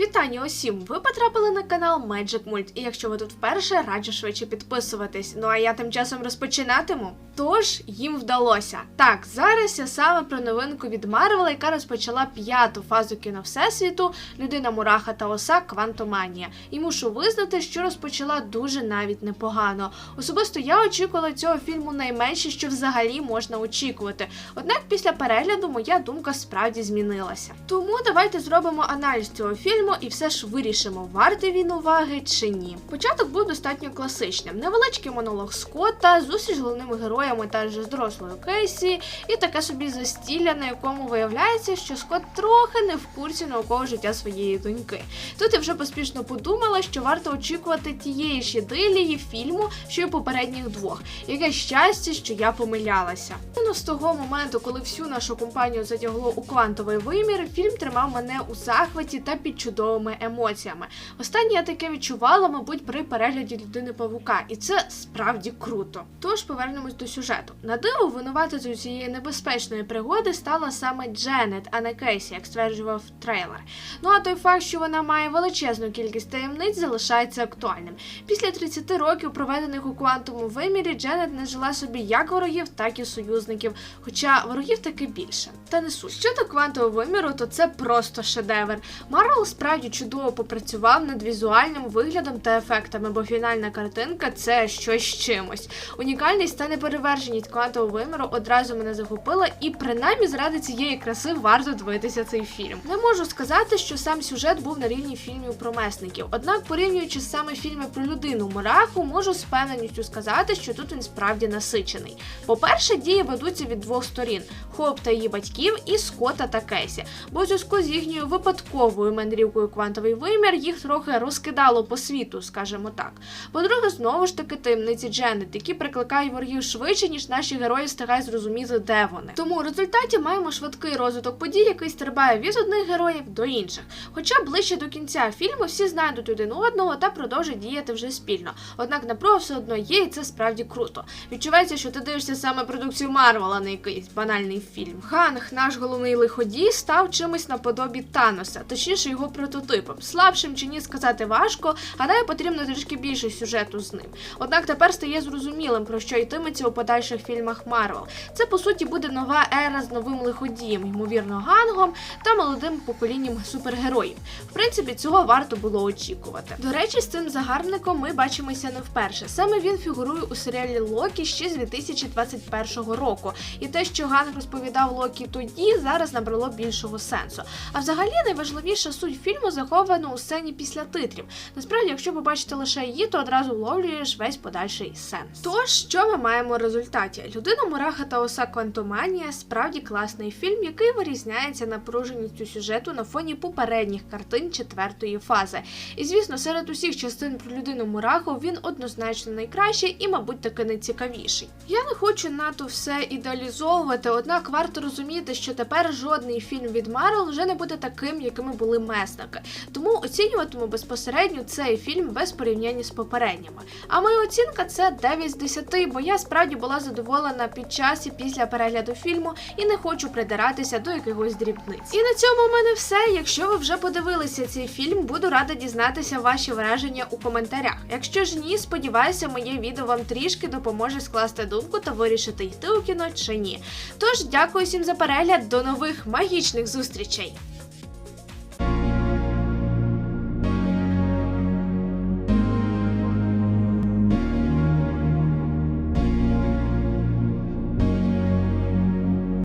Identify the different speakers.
Speaker 1: Вітання усім! Ви потрапили на канал Magic Mult, і якщо ви тут вперше, раджу швидше підписуватись. Ну а я тим часом розпочинатиму. Тож їм вдалося. Так, зараз я саме про новинку від Марвела, яка розпочала п'яту фазу кіно Всесвіту Людина Мураха та Оса Квантоманія. І мушу визнати, що розпочала дуже навіть непогано. Особисто я очікувала цього фільму найменше, що взагалі можна очікувати. Однак після перегляду моя думка справді змінилася. Тому давайте зробимо аналіз цього фільму і все ж вирішимо, вартий він уваги чи ні. Початок був достатньо класичним. Невеличкий монолог Скотта, зустріч з головними героями та вже з дорослою Кейсі, і таке собі застілля, на якому виявляється, що Скотт трохи не в курсі наукового життя своєї доньки. Тут я вже поспішно подумала, що варто очікувати тієї ж ідилії фільму, що й попередніх двох. Яке щастя, що я помилялася. Ну, з того моменту, коли всю нашу компанію затягло у квантовий вимір, фільм тримав мене у захваті та під чудовими емоціями. Останнє я таке відчувала, мабуть, при перегляді людини павука, і це справді круто. Тож повернемось до сюжету. На диво винуватицею цієї небезпечної пригоди стала саме Дженет, а не Кейсі, як стверджував трейлер. Ну а той факт, що вона має величезну кількість таємниць, залишається актуальним. Після 30 років, проведених у квантовому вимірі, Дженет не жила собі як ворогів, так і союзників. Хоча ворогів таки більше. Та не суть. Щодо квантового виміру, то це просто шедевр. Марвел справді чудово попрацював над візуальним виглядом та ефектами, бо фінальна картинка це щось чимось. Унікальність та неперевершеність квантового виміру одразу мене захопила, і принаймні заради цієї краси варто дивитися цей фільм. Не можу сказати, що сам сюжет був на рівні фільмів про месників. Однак, порівнюючи саме фільми про людину Мураху, можу з впевненістю сказати, що тут він справді насичений. По-перше, дії ведуться від двох сторін: Хоп та її батьків і Скотта та Кесі. Бо у зв'язку з їхньою випадковою мандрівкою у квантовий вимір їх трохи розкидало по світу, скажімо так. По-друге, знову ж таки таємниці Дженет, які прикликають ворогів швидше, ніж наші герої встигають зрозуміти, де вони. Тому в результаті маємо швидкий розвиток подій, який стрибає від одних героїв до інших. Хоча ближче до кінця фільму всі знайдуть один одного та продовжать діяти вже спільно. Однак напруга все одно є, і це справді круто. Відчувається, що ти дивишся саме продукцію Марвела, не якийсь банальний фільм. Ханг, наш головний лиходій, став чимось наподобі Таноса, точніше його прототипом. Слабшим чи ні сказати важко, гадаю, потрібно трішки більше сюжету з ним. Однак тепер стає зрозумілим, про що йтиметься у подальших фільмах Марвел. Це по суті буде нова ера з новим лиходієм, ймовірно, гангом та молодим поколінням супергероїв. В принципі, цього варто було очікувати. До речі, з цим загарбником ми бачимося не вперше. Саме він фігурує у серіалі Локі ще з 2021 року. І те, що Ганг розповідав Локі тоді, зараз набрало більшого сенсу. А взагалі найважливіша суть фільму захована у сцені після титрів. Насправді, якщо побачити лише її, то одразу вловлюєш весь подальший сенс. Тож, що ми маємо в результаті? Людина Мураха та Оса Квантоманія справді класний фільм, який вирізняється напруженістю сюжету на фоні попередніх картин четвертої фази. І звісно, серед усіх частин про людину Мураху він однозначно найкращий і, мабуть, таки найцікавіший. Я не хочу надто все ідеалізовувати, однак варто розуміти, що тепер жодний фільм від Марвел вже не буде таким, якими були месники. Тому оцінюватиму безпосередньо цей фільм без порівняння з попередніми. А моя оцінка це 9 з 10, бо я справді була задоволена під час і після перегляду фільму і не хочу придиратися до якихось дрібниць. І на цьому в мене все. Якщо ви вже подивилися цей фільм, буду рада дізнатися ваші враження у коментарях. Якщо ж ні, сподіваюся, моє відео вам трішки допоможе скласти думку та вирішити йти у кіно чи ні. Тож дякую всім за перегляд, до нових магічних зустрічей!